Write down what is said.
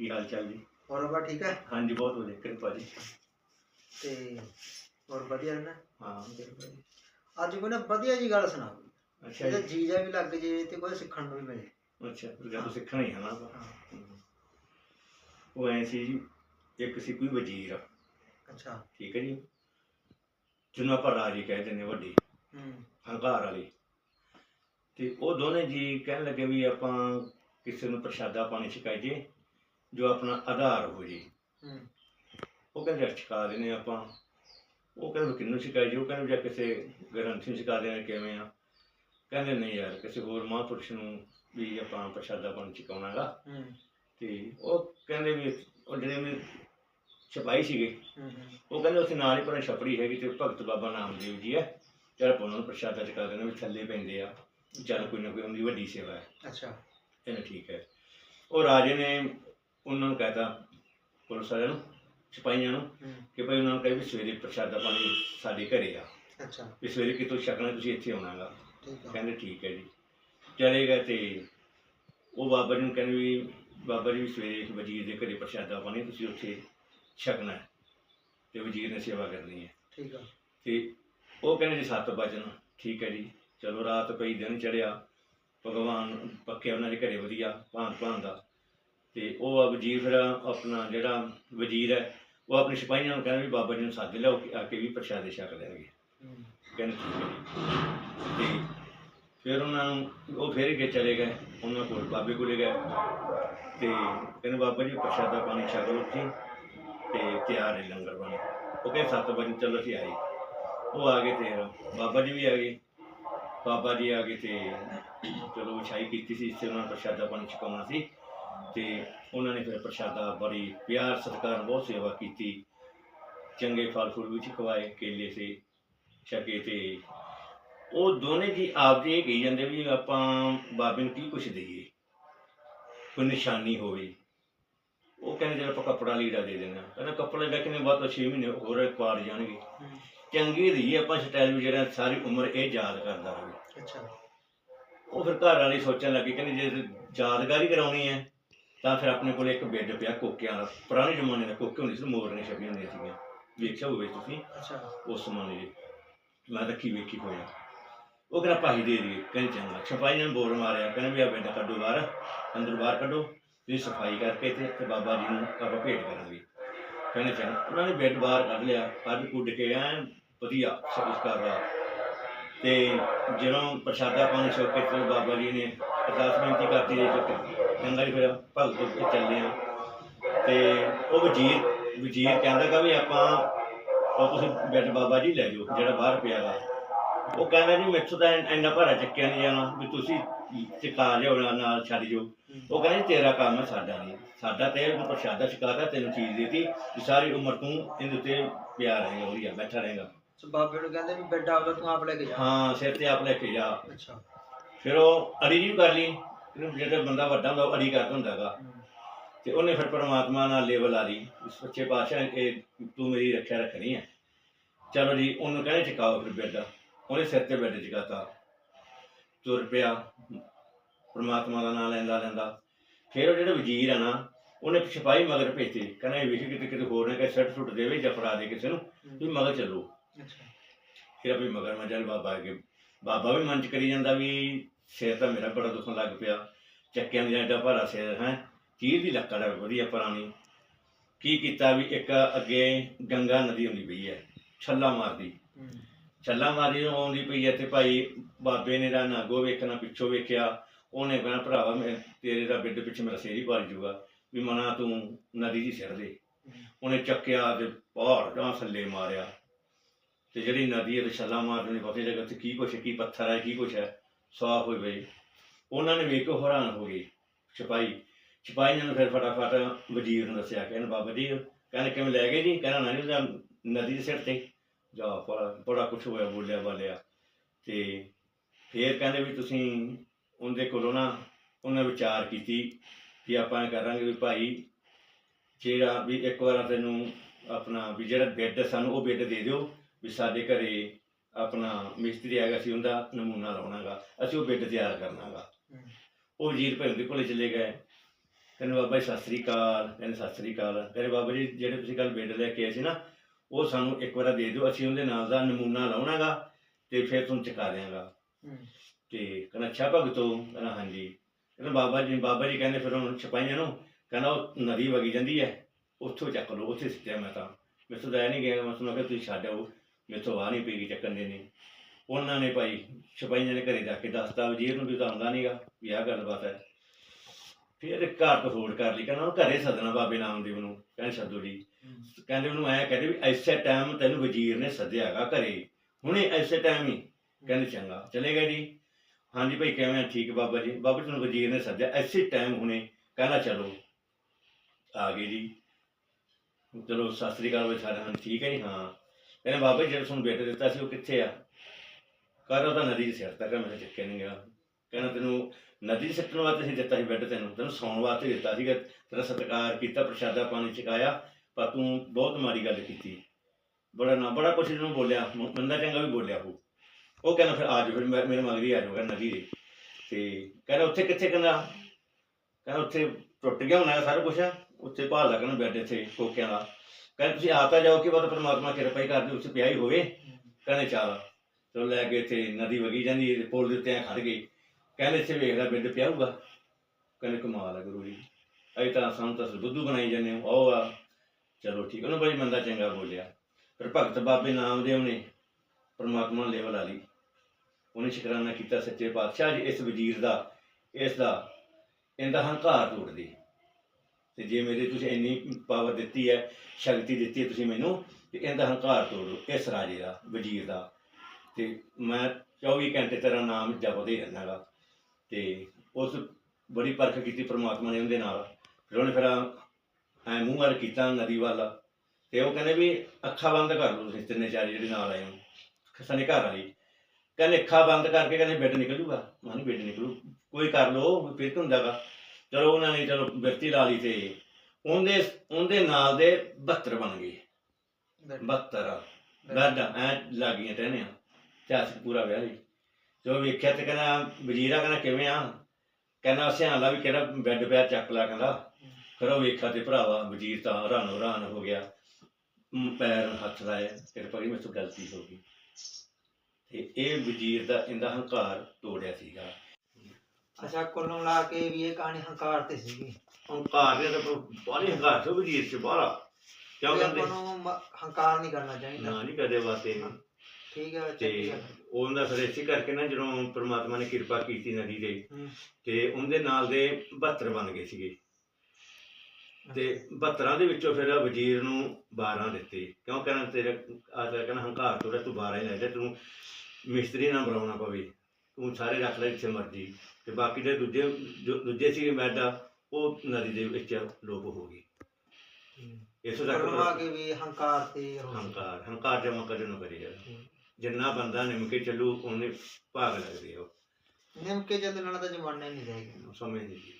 ਕੀ ਹਾਲ ਚਾਲ ਜੀ? ਹੋਰ ਬਾਬਾ ਠੀਕ ਹੈ? ਹਾਂਜੀ ਬਹੁਤ ਵਧੀਆ ਕਿਰਪਾ ਜੀ। ਤੇ ਹੋਰ ਵਧੀਆ ਰਹਿਣਾ? ਹਾਂ। ਕਿਰਪਾ ਜੀ ਅੱਜ ਕੋਈ ਨਾ ਵਧੀਆ ਜੀ ਗੱਲ ਸੁਣਾ। ਅੱਛਾ ਇਹਦਾ ਜੀ। ਜੀਜਾ ਵੀ ਲੱਗ ਜੇ ਤੇ ਕੋਈ ਸਿੱਖਣ ਨੂੰ ਵੀ ਮਿਲੇ। ਅੱਛਾ ਫਿਰ ਗੱਲ ਸਿੱਖਣਾ ਹੀ ਹੈ ਨਾ। ਉਹ ਐ ਸੀ ਜੀ ਇੱਕ ਸੀ ਕੋਈ ਵਜ਼ੀਰ। ਅੱਛਾ। ਠੀਕ ਹੈ ਜੀ। ਜਿਹਨੂੰ ਆਪਾਂ ਰਾਜੀ ਕਹਿ ਦਿੰਦੇ ਹਾਂ, ਵੱਡੀ। ਹੂੰ। ਹੰਕਾਰ ਵਾਲੀ। ਤੇ ਉਹ ਦੋਨੇ ਜੀ ਕਹਿਣ ਲੱਗੇ ਵੀ ਆਪਾਂ ਕਿਸੇ ਨੂੰ ਪ੍ਰਸ਼ਾਦਾ ਪਾਣੀ ਛਕਾਈਏ। ਜੋ ਆਪਣਾ ਆਧਾਰ ਹੋ ਜੇ ਹੂੰ। ਉਹ ਕਹਿੰਦੇ ਅੱਛਾ ਛਕਾ ਦਿੰਦੇ ਆਪਾਂ। ਉਹ ਕਹਿੰਦੇ ਕਿਹਨੂੰ ਛਕਾਈਏ ਉਹ ਕਹਿੰਦੇ ਜਾਂ ਕਿਸੇ ਗ੍ਰੰਥੀ ਨੂੰ ਛਕਾ ਦੇਣਾ ਕਿਵੇਂ ਆ। ਕਹਿੰਦੇ ਨਹੀਂ ਯਾਰ ਕਿਸੇ ਹੋਰ ਮਹਾਂਪੁਰਸ਼ ਨੂੰ ਵੀ ਆਪਾਂ ਪ੍ਰਸ਼ਾਦਾ ਪਾਣੀ ਛਕਾਉਣਾਗਾ। ਹੂੰ। ਤੇ ਉਹ ਕਹਿੰਦੇ ਵੀ ਉਹ ਜਿਹੜੇ ਵੀ ਛਪਾਈ ਸੀਗੇ ਹੂੰ ਉਹ ਕਹਿੰਦੇ ਉੱਥੇ ਨਾਲ ਹੀ ਪਰ ਛਪੜੀ ਹੈਗੀ ਤੇ ਭਗਤ ਬਾਬਾ ਨਾਮਦੇਵ ਜੀ ਹੈ ਚਲ ਆਪਾਂ ਉਹਨਾਂ ਨੂੰ ਪ੍ਰਸ਼ਾਦਾ ਛਕਾ ਦੇਣਾ ਵੀ ਥੱਲੇ ਪੈਂਦੇ ਆ। ਚੱਲ ਕੋਈ ਨਾ ਕੋਈ ਉਹਦੀ ਵੱਡੀ ਸੇਵਾ ਹੈ। ਅੱਛਾ। ਇਹਨੇ ਠੀਕ ਹੈ। ਉਹ ਰਾਜੇ ਨੇ ਉਹਨਾਂ ਨੂੰ ਕਹਿਤਾ ਪੁਲਿਸ ਵਾਲਿਆਂ ਨੂੰ ਸਿਪਾਹੀਆਂ ਨੂੰ ਹੂੰ। ਕਿ ਭਾਈ ਉਹਨਾਂ ਨੂੰ ਕਹੇ ਵੀ ਸਵੇਰੇ ਪ੍ਰਸ਼ਾਦਾ ਪਾਣੀ ਸਾਡੇ ਘਰੇ ਆ। ਅੱਛਾ। ਵੀ ਸਵੇਰੇ ਕਿਤੋਂ ਛਕਣਾ ਤੁਸੀਂ ਇੱਥੇ ਆਉਣਾਗਾ। ਕਹਿੰਦੇ ਠੀਕ ਹੈ ਜੀ। ਚਲੇ ਗਏ ਤੇ ਉਹ ਬਾਬਾ ਜੀ ਨੂੰ ਕਹਿੰਦੇ ਵੀ ਬਾਬਾ ਜੀ ਸਵੇਰੇ ਵਜ਼ੀਰ ਦੇ ਘਰੇ ਪ੍ਰਸ਼ਾਦਾ ਪਾਣੀ ਤੁਸੀਂ ਉੱਥੇ ਛਕਣਾ ਹੈ ਤੇ ਵਜ਼ੀਰ ਨੇ ਸੇਵਾ ਕਰਨੀ ਹੈ। ਠੀਕ ਆ। ਤੇ ਉਹ ਕਹਿੰਦੇ ਜੀ ਸੱਤ ਵਜਣ ਠੀਕ ਹੈ ਜੀ। ਚਲੋ ਰਾਤ ਪਈ ਦਿਨ ਚੜਿਆ ਭਗਵਾਨ ਪੱਕੇ ਉਹਨਾਂ ਦੇ ਘਰੇ ਵਧੀਆ ਭਾਂਤ ਭਾਂਤ ਦਾ। ਤੇ ਉਹ ਆ ਵਜ਼ੀਰ ਫਿਰ ਆਪਣਾ ਜਿਹੜਾ ਵਜ਼ੀਰ ਹੈ ਉਹ ਆਪਣੇ ਸਿਪਾਹੀਆਂ ਨੂੰ ਕਹਿੰਦਾ ਵੀ ਬਾਬਾ ਜੀ ਨੂੰ ਸੱਦ ਲਿਆਓ ਕਿ ਆ ਕੇ ਵੀ ਪ੍ਰਸ਼ਾਦੇ ਛਕ ਲੈਣਗੇ। ਕਹਿੰਦੇ ਠੀਕ ਹੈ ਜੀ। ਤੇ ਫਿਰ ਉਹਨਾਂ ਨੂੰ ਉਹ ਫਿਰ ਅੱਗੇ ਚਲੇ ਗਏ ਉਹਨਾਂ ਕੋਲ ਬਾਬੇ ਕੋਲੇ ਗਏ। ਤੇ ਕਹਿੰਦੇ ਬਾਬਾ ਜੀ ਪ੍ਰਸ਼ਾਦਾ ਪਾਣੀ ਛਕ ਲਓ ਤੁਸੀਂ ਤੇ ਤਿਆਰ ਹੈ ਲੰਗਰ ਪਾਣੀ ਉਹ ਕਹਿੰਦੇ ਸੱਤ ਵਜੇ ਚਲੋ ਅਸੀਂ ਆਏ। ਉਹ ਆ ਗਏ ਤੇ ਬਾਬਾ ਜੀ ਵੀ ਆ ਗਏ। ਬਾਬਾ ਜੀ ਆ ਗਏ ਤੇ ਚਲੋ ਵਿਛਾਈ ਕੀਤੀ ਸੀ ਇੱਥੇ ਉਹਨਾਂ ਨੂੰ ਪ੍ਰਸ਼ਾਦਾ ਪਾਣੀ ਛਕਾਉਣਾ ਸੀ। ਤੇ ਉਹਨਾਂ ਨੇ ਫਿਰ ਪ੍ਰਸ਼ਾਦਾ ਬੜੀ ਪਿਆਰ ਸਤਿਕਾਰ ਬਹੁਤ ਸੇਵਾ ਕੀਤੀ। ਚੰਗੇ ਫਲ ਫੁੱਲ ਵੀ ਛਕਵਾਏ ਕੇਲੇ ਸੀ ਛਕੇ ਤੇ। ਉਹ ਦੋਨੇ ਜੀ ਆਪ ਜੀ ਇਹ ਕਹੀ ਜਾਂਦੇ ਵੀ ਆਪਾਂ ਬਾਬੇ ਨੂੰ ਕੀ ਕੁਛ ਦਈਏ? ਕੋਈ ਨਿਸ਼ਾਨੀ ਹੋਵੇ। ਉਹ ਕਹਿੰਦੇ ਜਿਹੜਾ ਆਪਾਂ ਕੱਪੜਾ ਲੀੜਾ ਦੇ ਦੇਣਾ ਕਹਿੰਦਾ ਕੱਪੜਾ ਲੈ ਕੇ ਨੇ ਬਾਅਦ 6 ਮਹੀਨੇ ਹੋਰ ਪਾਰ ਜਾਣਗੇ। ਚੰਗੀ ਰਹੀ ਆਪਾਂ ਸਟਾਈਲ ਵੀ ਜਿਹੜਾ ਸਾਰੀ ਉਮਰ ਇਹ ਯਾਦ ਕਰਦਾ ਰਹੇ ਅੱਛਾ। ਉਹ ਫਿਰ ਘਰ ਵਾਲੀ ਸੋਚਣ ਲੱਗੀ ਕਹਿੰਦੇ ਜੇ ਯਾਦਗਾਰੀ ਕਰਾਉਣੀ ਹੈ ਤਾਂ ਫਿਰ ਆਪਣੇ ਕੋਲ ਇੱਕ ਬੈੱਡ ਪਿਆ ਕੋਕਿਆਂ ਦਾ। ਪੁਰਾਣੇ ਜ਼ਮਾਨੇ ਦਾ ਕੋਕੇ ਹੁੰਦੇ ਸੀ ਮੋਰਨੇ ਛਪੀ ਹੁੰਦੀਆਂ ਸੀਗੀਆਂ। ਵੇਖਿਆ ਹੋਵੇ ਤੁਸੀਂ? ਅੱਛਾ। ਉਸ ਜ਼ਮਾਨੇ ਦੇ। ਮੈਂ ਤਾਂ ਕੀ ਵੇਖੀ ਹੋਇਆ ਉਹ ਕਹਿੰਦਾ ਭਾਈ ਦੇ ਦੀ ਕਹਿੰਦੇ ਚੰਗਾ। ਛਪਾਈ ਨੇ ਬੋਲ ਮਾਰਿਆ ਕਹਿੰਦਾ ਵੀ ਆ ਬੈੱਡ ਕੱਢੋ ਬਾਹਰ ਅੰਦਰ ਬਾਹਰ ਕੱਢੋ। ਤੁਸੀਂ ਸਫ਼ਾਈ ਕਰਕੇ ਤੇ ਤੇ ਬਾਬਾ ਜੀ ਨੂੰ ਆਪਾਂ ਭੇਟ ਕਰਾਂਗੇ। ਕਹਿੰਦੇ ਚੰਗਾ। ਉਹਨਾਂ ਨੇ ਬੈੱਡ ਬਾਹਰ ਕੱਢ ਲਿਆ ਕੱਢ ਕੁੱਡ ਕੇ ਐਨ ਵਧੀਆ ਸਭ ਕੁਛ ਕਰ ਰਹਾ ਤੇ ਜਦੋਂ ਪ੍ਰਸ਼ਾਦਾ ਪਾਣੀ ਛਕ ਕੇ ਫਿਰ ਬਾਬਾ ਜੀ ਨੇ ਅਰਦਾਸ ਬੇਨਤੀ ਕਰਤੀ ਜੇ ਕਹਿੰਦਾ ਜੀ ਫਿਰ ਭਗਤ ਉੱਤੇ ਚੱਲੇ ਆ। ਤੇ ਉਹ ਵਜ਼ੀਰ ਵਜ਼ੀਰ ਕਹਿੰਦਾ ਕਿ ਵੀ ਆਪਾਂ ਉਹ ਤੁਸੀਂ ਬੈੱਡ ਬਾਬਾ ਜੀ ਲੈ ਜਾਓ ਜਿਹੜਾ ਬਾਹਰ ਪਿਆ ਵਾ। ਉਹ ਕਹਿੰਦਾ ਜੀ ਮੈਥੋਂ ਤਾਂ ਇੰਨ- ਭਾਰਾ ਚੱਕਿਆ ਨਹੀਂ ਜਾਣਾ ਵੀ ਤੁਸੀਂ ਚਕਾ ਲਿਓ ਨਾਲ ਛੱਡ ਜਾਓ। ਉਹ ਕਹਿੰਦਾ ਜੀ ਤੇਰਾ ਕੰਮ ਹੈ ਸਾਡਾ ਨਹੀਂ ਸਾਡਾ ਤੇ ਪ੍ਰਸ਼ਾਦਾ ਛਕਾਤਾ ਤੈਨੂੰ ਚੀਜ਼ ਦਿੱਤੀ ਵੀ ਸਾਰੀ ਉਮਰ ਤੂੰ ਇਹਦੇ ਉੱਤੇ ਪਿਆ ਰਹੇਗਾ ਵਧੀਆ ਬੈਠਾ ਰਹੇਗਾ। ਸੋ ਬਾਬੇ ਨੂੰ ਕਹਿੰਦੇ ਵੀ ਬੈੱਡ ਆਪਦਾ ਤੂੰ ਆਪ ਲੈ ਕੇ ਜਾ। ਹਾਂ ਸਿਰ ਤੇ ਆਪ ਲੈ ਕੇ ਜਾ। ਅੱਛਾ। ਫਿਰ ਉਹ ਅੜੀ ਜੀ ਕਰ ਲਈ। ਇਹਨੂੰ ਜਿਹੜਾ ਬੰਦਾ ਵੱਡਾ ਹੁੰਦਾ ਉਹ ਅੜੀ ਕਰਦਾ ਹੁੰਦਾਗਾ ਤੇ ਉਹਨੇ ਫਿਰ ਪਰਮਾਤਮਾ ਨਾਲ ਲੇਵਲ ਆ ਲਈ। ਇਸ ਸੱਚੇ ਪਾਤਸ਼ਾਹ ਇਹ ਤੂੰ ਮੇਰੀ ਰੱਖਿਆ ਰੱਖਣੀ ਹੈ। ਚਲੋ ਜੀ ਉਹਨੂੰ ਕਹਿੰਦੇ ਚਕਾਓ ਫਿਰ ਬੈੱਡ। ਉਹਨੇ ਸਿਰ ਤੇ ਬੈੱਡ ਚਕਾਤਾ। ਤੁਰ ਪਿਆ। ਪਰਮਾਤਮਾ ਦਾ ਨਾਮ ਲੈਂਦਾ ਲੈਂਦਾ। ਫਿਰ ਉਹ ਜਿਹੜਾ ਵਜ਼ੀਰ ਆ ਨਾ ਉਹਨੇ ਸਿਪਾਹੀ ਮਗਰ ਭੇਜੇ ਕਹਿੰਦਾ ਇਹ ਵਿਸ਼ ਕਿਤੇ ਕਿਤੇ ਹੋਰ ਨਾ ਕਿ ਸੱਟ ਸੁੱਟ ਦੇਵੇ ਜਾਂ ਫੜਾ ਦੇ ਕਿਸੇ ਨੂੰ ਵੀ ਮਗਰ ਚੱਲੋ। ਅੱਛਾ। ਫਿਰ ਆਪਣੀ ਮਗਰ ਮਜਲ ਬਾਬਾ ਅੱਗੇ ਬਾਬਾ ਵੀ ਮਨ ਚ ਕਰੀ ਜਾਂਦਾ ਵੀ ਸਿਰ ਤਾਂ ਮੇਰਾ ਬੜਾ ਦੁਖਣ ਲੱਗ ਪਿਆ। ਚੱਕਿਆਂ ਦੀ ਐਡਾ ਭਾਰਾ ਸਿਰ, ਹੈ? ਚੀਰ ਦੀ ਲੱਕੜ ਹੈ ਵਧੀਆ ਪੁਰਾਣੀ। ਕੀ ਕੀਤਾ ਵੀ ਇੱਕ ਅੱਗੇ ਗੰਗਾ ਨਦੀ ਆਉਂਦੀ ਪਈ ਹੈ, ਛੱਲਾ ਮਾਰਦੀ। ਛੱਲਾ ਮਾਰੀ ਆਉਂਦੀ ਪਈ ਹੈ ਤੇ ਭਾਈ ਬਾਬੇ ਨੇ ਦਾ ਨਾਗੋ ਵੇਖਣਾ ਪਿੱਛੋਂ ਵੇਖਿਆ। ਉਹਨੇ ਕਹਿਣਾ ਭਰਾਵਾ, ਮੈਂ ਤੇਰੇ ਦਾ ਬਿੱਡ ਪਿੱਛੇ ਮੇਰਾ ਸਿਰ ਹੀ ਭਰ ਜੂਗਾ, ਵੀ ਮਨਾ ਤੂੰ ਨਦੀ ਦੀ ਸਿਰ ਦੇ। ਉਹਨੇ ਚੱਕਿਆ ਤੇ ਪਹਾੜ ਜਾਂ ਥੱਲੇ ਮਾਰਿਆ। ਤੇ ਜਿਹੜੀ ਨਦੀ ਹੈ ਤੇ ਛੱਲਾ ਮਾਰਦੇ ਨੇ ਪਤਾ ਜਗ੍ਹਾ ਤੇ ਕੀ ਕੁਛ ਕੀ ਪੱਥਰ ਹੈ, ਕੀ ਕੁਛ ਹੈ? ਸਾਫ਼ ਹੋਈ ਪਈ ਉਹਨਾਂ ਨੇ ਵੇਖ ਕੇ ਹੈਰਾਨ ਹੋ ਗਏ ਸਿਪਾਹੀ। ਸਿਪਾਹੀਆਂ ਨੇ ਫਿਰ ਫਟਾਫਟ ਵਜ਼ੀਰ ਨੂੰ ਦੱਸਿਆ, ਕਹਿੰਦੇ ਬਾਬਾ ਜੀ ਕਹਿੰਦੇ ਕਿਵੇਂ ਲੈ ਗਏ ਜੀ? ਕਹਿੰਦਾ ਨਹੀਂ ਉਹਦਾ ਨਦੀ ਦੇ ਸਿਰ ਤੇ। ਜਾ ਬੜਾ ਬੜਾ ਕੁਛ ਹੋਇਆ, ਬੋਲਿਆ ਬਾਲਿਆ। ਤੇ ਫਿਰ ਕਹਿੰਦੇ ਵੀ ਤੁਸੀਂ ਉਹਦੇ ਕੋਲੋਂ ਨਾ ਉਹਨੇ ਵਿਚਾਰ ਕੀਤੀ ਕਿ ਆਪਾਂ ਇਹ ਕਰਾਂਗੇ ਵੀ ਭਾਈ, ਜਿਹੜਾ ਵੀ ਇੱਕ ਵਾਰ ਤੈਨੂੰ ਆਪਣਾ ਵੀ ਜਿਹੜਾ ਬੈੱਡ ਸਾਨੂੰ ਉਹ ਬੈੱਡ ਦੇ ਦਿਓ, ਵੀ ਸਾਡੇ ਘਰੇ ਆਪਣਾ ਮਿਸਤਰੀ ਆਏਗਾ ਸੀ, ਉਹਦਾ ਨਮੂਨਾ ਲਾਉਣਾਗਾ, ਅਸੀਂ ਉਹ ਬਿੱਡ ਤਿਆਰ ਕਰਨਾਗਾ। ਹੂੰ ਉਹ ਵਜ਼ੀਰ ਭਾਈ ਦੇ ਕੋਲੇ ਚਲੇ ਗਏ। ਕਹਿੰਦੇ ਬਾਬਾ ਜੀ, ਸਤਿ ਸ੍ਰੀ ਅਕਾਲ। ਕਹਿੰਦੇ ਸਤਿ ਸ੍ਰੀ ਅਕਾਲ। ਕਹਿੰਦੇ ਬਾਬਾ ਜੀ, ਜਿਹੜੇ ਤੁਸੀਂ ਕੱਲ ਬੈੱਡ ਲੈ ਕੇ ਆਏ ਸੀ ਨਾ, ਉਹ ਸਾਨੂੰ ਇੱਕ ਵਾਰ ਦੇ ਦਿਓ, ਅਸੀਂ ਉਹਦੇ ਨਾਲ ਦਾ ਨਮੂਨਾ ਲਾਉਣਾਗਾ ਤੇ ਫਿਰ ਤੁਹਾਨੂੰ ਚੁਕਾ ਦਿਆਂਗਾ। ਹੂੰ ਤੇ ਕਹਿੰਦਾ, ਅੱਛਾ ਭਗਤੋ ਕਹਿੰਦਾ, ਹਾਂਜੀ। ਕਹਿੰਦਾ, ਬਾਬਾ ਜੀ ਬਾਬਾ ਜੀ ਕਹਿੰਦੇ ਫਿਰ ਉਹਨੂੰ ਛਪਾਈਆਂ ਨੂੰ, ਕਹਿੰਦਾ, ਉਹ ਨਦੀ ਵਗੀ ਜਾਂਦੀ ਹੈ, ਉੱਥੋਂ ਚੱਕ ਲਓ, ਉੱਥੇ ਸਿੱਟਿਆ ਮੈਂ ਤਾਂ। ਮੈਂ ਤਾਂ ਨਹੀਂ ਗਿਆ ਮੈਂ ਤੁਹਾਨੂੰ ਕਿਹਾ ਤੁਸੀਂ ਛੱਡ ਆਓ। ਮੈਥੋਂ ਆ ਨਹੀਂ ਪਈਗੀ ਚੱਕਣ ਦੇ ਨੇ। ਉਹਨਾਂ ਨੇ ਭਾਈ ਸਿਪਾਹੀਆਂ ਨੇ ਘਰੇ ਜਾ ਕੇ ਦੱਸਤਾ ਵਜ਼ੀਰ ਨੂੰ ਵੀ ਤਾਂ ਆਉਂਦਾ ਨਹੀਂਗਾ ਵੀ ਆਹ ਗੱਲਬਾਤ ਹੈ। ਫਿਰ ਘਰ ਤੋਂ ਹੋੜ ਕਰ ਲਈ ਕਹਿੰਦਾ ਉਹ ਘਰੇ ਸੱਦਣਾ ਬਾਬੇ ਨਾਮਦੇਵ ਨੂੰ ਕਹਿੰਦੇ ਸੱਦੋ ਜੀ। ਕਹਿੰਦੇ ਉਹਨੂੰ ਐ ਕਹਿੰਦੇ ਵੀ ਐਸੇ ਟਾਈਮ ਤੈਨੂੰ ਵਜ਼ੀਰ ਨੇ ਸੱਦਿਆ ਹੈਗਾ ਘਰੇ। ਹੁਣੇ ਐਸੇ ਟਾਈਮ ਹੀ। ਕਹਿੰਦੇ ਚੰਗਾ ਚਲੇ ਗਏ ਜੀ। ਹਾਂਜੀ ਭਾਈ ਕਿਵੇਂ? ਠੀਕ ਬਾਬਾ ਜੀ। ਬਾਬਾ ਜੀ ਨੂੰ ਵਜ਼ੀਰ ਨੇ ਸੱਦਿਆ। ਐਸੇ ਟਾਈਮ ਹੁਣੇ ਕਹਿੰਦਾ ਚਲੋ ਆ ਗਏ ਜੀ। ਚਲੋ ਸਤਿ ਸ੍ਰੀ ਅਕਾਲ ਵੀ ਸਾਰਿਆਂ ਨੂੰ। ਠੀਕ ਹੈ ਜੀ? ਹਾਂ। ਕਹਿੰਦੇ ਬਾਬਾ ਜੀ ਜਿਹੜਾ ਤੁਹਾਨੂੰ ਬੇਟਾ ਦਿੱਤਾ ਸੀ ਉਹ ਕਿੱਥੇ ਆ? ਕਹਿੰਦਾ ਉਹ ਨਦੀ ਸਿਰ ਤੱਕ ਆ, ਮੈਂ ਨਹੀਂ ਗਿਆ। ਕਹਿੰਦਾ ਤੈਨੂੰ ਨਦੀ ਸਿੱਟਣ ਵਾਸਤੇ ਸੀ ਦਿੱਤਾ ਸੀ ਬੈੱਡ ਤੈਨੂੰ। ਤੈਨੂੰ ਸੌਣ ਵਾਸਤੇ ਦਿੱਤਾ ਸੀਗਾ। ਤੇਰਾ ਸਤਿਕਾਰ ਕੀਤਾ ਪ੍ਰਸ਼ਾਦਾ ਪਾਣੀ ਛਕਾਇਆ ਪਰ ਤੂੰ ਬਹੁਤ ਮਾੜੀ ਗੱਲ ਕੀਤੀ। ਬੜਾ ਨਾ ਬੜਾ ਕੁਛ ਇਹਨੂੰ ਬੋਲਿਆ ਮ- ਮੰਦਾ ਚੰਗਾ ਵੀ ਬੋਲਿਆ ਉਹ ਉਹ ਕਹਿੰਦਾ ਫਿਰ ਆ ਜਾਓ ਫਿਰ ਮੈਂ- ਮੇਰੇ ਮਗਰੀ ਆ ਜਾਊਗਾ ਨਦੀ ਦੇ। ਤੇ ਕਹਿੰਦਾ ਉੱਥੇ ਕਿੱਥੇ ਕਹਿੰਦਾ? ਕਹਿੰਦਾ ਉੱਥੇ ਟੁੱਟ ਗਿਆ ਹੋਣਾ ਸਾਰਾ ਕੁਝ ਉੱਥੇ ਭਾਲ ਲੱਗਣ ਬੈੱਡ ਇੱਥੇ ਕੋਕਿਆਂ ਦਾ। ਕਹਿੰਦੇ ਤੁਸੀਂ ਆ ਤਾਂ ਜਾਓ ਕਿ ਬਾਤ ਪਰਮਾਤਮਾ ਕਿਰਪਾ ਹੀ ਕਰਦੇ ਉੱਥੇ ਪਿਆ ਹੀ ਹੋਵੇ। ਕਹਿੰਦੇ ਚਾਲ। ਚਲੋ ਲੈ ਕੇ ਇੱਥੇ ਨਦੀ ਵਗੀ ਜਾਂਦੀ ਹੈ, ਪੁਲ ਦੇ ਉੱਤੇ ਐਂ ਖੜ ਗਏ। ਕਹਿੰਦੇ ਇੱਥੇ ਵੇਖਦਾ ਬਿੰਦ ਪਿਆਊਗਾ ਕਹਿੰਦੇ ਕਮਾਲ ਹੈ ਗੁਰੂ ਜੀ। ਅਸੀਂ ਤਾਂ ਸਾਨੂੰ ਤਾਂ ਬੁੱਧੂ ਬਣਾਈ ਜਾਂਦੇ ਹੋ। ਆਓ ਆ। ਚਲੋ ਠੀਕ ਉਹਨੂੰ ਬੜੀ ਮੰਦਾ ਚੰਗਾ ਬੋਲਿਆ। ਫਿਰ ਭਗਤ ਬਾਬੇ ਨਾਮਦੇਵ ਨੇ ਪਰਮਾਤਮਾ ਨੂੰ ਲੇਵਲ ਆ ਲਈ। ਉਹਨੇ ਸ਼ੁਕਰਾਨਾ ਕੀਤਾ ਸੱਚੇ ਪਾਤਸ਼ਾਹ ਜੀ ਇਸ ਵਜ਼ੀਰ ਦਾ ਇਸ ਦਾ ਇਹਦਾ ਹੰਕਾਰ ਤੋੜ ਦੇ। ਤੇ ਜੇ ਮੇਰੇ ਤੁਸੀਂ ਇੰਨੀ ਪਾਵਰ ਦਿੱਤੀ ਹੈ, ਸ਼ਕਤੀ ਦਿੱਤੀ ਹੈ ਤੁਸੀਂ ਮੈਨੂੰ, ਤੇ ਇਹਦਾ ਹੰਕਾਰ ਤੋੜੋ, ਇਸ ਰਾਜੇ ਦਾ, ਵਜ਼ੀਰ ਦਾ। ਤੇ ਮੈਂ 24 ਘੰਟੇ ਤੇਰਾ ਨਾਮ ਜਪਦੇ ਰਹਿਣਾਗਾ ਤੇ ਉਸ ਬੜੀ ਪਰਖ ਕੀਤੀ ਪ੍ਰਮਾਤਮਾ ਨੇ ਉਹਦੇ ਨਾਲ। ਫਿਰ ਉਹਨੇ ਫਿਰ ਐ ਮੂੰਹ ਵੱਲ ਕੀਤਾ, ਨਦੀ ਵੱਲ। ਤੇ ਉਹ ਕਹਿੰਦੇ ਵੀ ਅੱਖਾਂ ਬੰਦ ਕਰ ਲਓ ਤੁਸੀਂ, ਤਿੰਨੇ ਚਾਰੇ ਜਿਹੜੇ ਨਾਲ ਆਏ ਹੋ। ਸਨੇ ਘਰ ਵਾਲੀ। ਕਹਿੰਦੇ ਅੱਖਾਂ ਬੰਦ ਕਰਕੇ ਕਹਿੰਦੇ ਬੈੱਡ ਨਿਕਲ ਜੂਗਾ ਮੈਂ ਬੈੱਡ ਨਿਕਲੂ। ਕੋਈ ਕਰ ਲਓ, ਫਿਰ ਕੀ ਹੁੰਦਾਗਾ? ਚਲੋ ਉਹਨਾਂ ਨੇ ਚਲੋ ਬਿਰਤੀ ਲਾ ਲਈ ਤੇ ਉਹਦੇ ਉਹਦੇ ਨਾਲ ਦੇ 72 ਬਣ ਗਏ। 72 ਬੈੱਡ। ਐ ਲੱਗੀਆਂ ਟਹਿਣੀਆਂ। ਚਾਸ ਪੂਰਾ ਵਿਆਹ ਜੀ ਜੋ ਵੇਖਿਆ ਤੇ ਕਹਿੰਦਾ ਵਜ਼ੀਰਾ ਕਹਿੰਦਾ ਕਿਵੇਂ ਆ? ਕਹਿੰਦਾ ਸਿਆਣ ਲਾ ਵੀ ਕਿਹੜਾ ਬੈੱਡ ਪਿਆ ਚੱਕ ਲਾ ਕਹਿੰਦਾ। ਫਿਰ ਉਹ ਵੇਖਿਆ ਤੇ ਭਰਾਵਾ ਵਜ਼ੀਰ ਤਾਂ ਰਾਨੋ ਰਾਨ ਹੋ ਗਿਆ। ਪੈਰ ਹੱਥ ਲਾਇਆ ਫਿਰ ਪਈ ਮੇਰੇ ਤੋਂ ਗਲਤੀ ਹੋ ਗਈ। ਤੇ ਇਹ ਵਜ਼ੀਰ ਦਾ ਇਹਦਾ ਹੰਕਾਰ ਤੋੜਿਆ ਸੀਗਾ। ਅੱਛਾ ਕੁੱਲ ਮਿਲਾ ਕੇ ਵੀ ਇਹ ਕਹਾਣੀ ਹੰਕਾਰ ਤੇ ਸੀਗੀ। ਹੰਕਾਰ ਦੇ ਤਾਂ ਬਾਹਲੀ ਹੰਕਾਰ ਸੀ ਵਜ਼ੀਰ ਚ ਬਾਹਲਾ। ਕਿਉਂ ਵੀ ਕਹਿੰਦੇ? ਨੂੰ ਮ- ਹੰਕਾਰ ਨਹੀਂ ਕਰਨਾ ਚਾਹੀਦਾ। ਨਾ ਨਹੀਂ ਕਦੇ ਵਾਸਤੇ ਨਹੀਂ ਠੀਕ ਹੈ ਤੇ ਗੱਲ ਉਹਨਾਂ ਫਿਰ ਇਸੇ ਕਰਕੇ ਨਾ ਜਦੋਂ ਪ੍ਰਮਾਤਮਾ ਨੇ ਕਿਰਪਾ ਕੀਤੀ ਨਦੀ ਹੂੰ। ਤੇ ਉਹਦੇ ਨਾਲ ਦੇ 72 ਬਣ ਗਏ ਸੀਗੇ। ਤੇ 72 ਦੇ ਵਿੱਚੋਂ ਫਿਰ ਵਜ਼ੀਰ ਨੂੰ 12 ਦਿੱਤੇ। ਕਿਉਂ ਕਹਿੰਦਾ ਤੇਰਾ ਆ ਤਾਂ ਕਹਿੰਦਾ ਹੰਕਾਰ ਤੋੜਾ ਤੂੰ 12 ਹੀ ਲੈ ਜਾ ਤੂੰ ਮਿਸਤਰੀ ਨਾ ਬੁਲਾਉਣਾ ਪਵੇ। ਤੂੰ ਸਾਰੇ ਰੱਖ ਲੈ ਜਿੱਥੇ ਮਰਜ਼ੀ। ਤੇ ਬਾਕੀ ਦੇ ਦੂਜੇ ਜੋ ਦੂਜੇ ਸੀਗੇ ਮੈਦਾ ਉਹ ਨਦੀ ਦੇ ਵਿੱਚ ਲੋਪ ਹੋ ਗਏ ਇਸੋ ਤੱਕ ਮਿਲਾ ਕੇ ਵੀ ਹੰਕਾਰ ਤੇ। ਹੰਕਾਰ ਹੰਕਾਰ ਜਮਾ ਕਦੇ ਨਾ ਕਰੀ। ਜਿੰਨਾ ਬੰਦਾ ਨਿਮ ਕੇ ਚੱਲੂ ਉਹਨੇ ਭਾਗ ਲੱਗਦੇ ਉਹ ਨਿਮਕੇ ਚੱਲਣ ਵਾਲਾ ਤਾਂ ਜ਼ਮਾਨਾ ਹੀ ਨਹੀਂ ਰਹੇਗਾ ਸਮਝ ਨਹੀਂ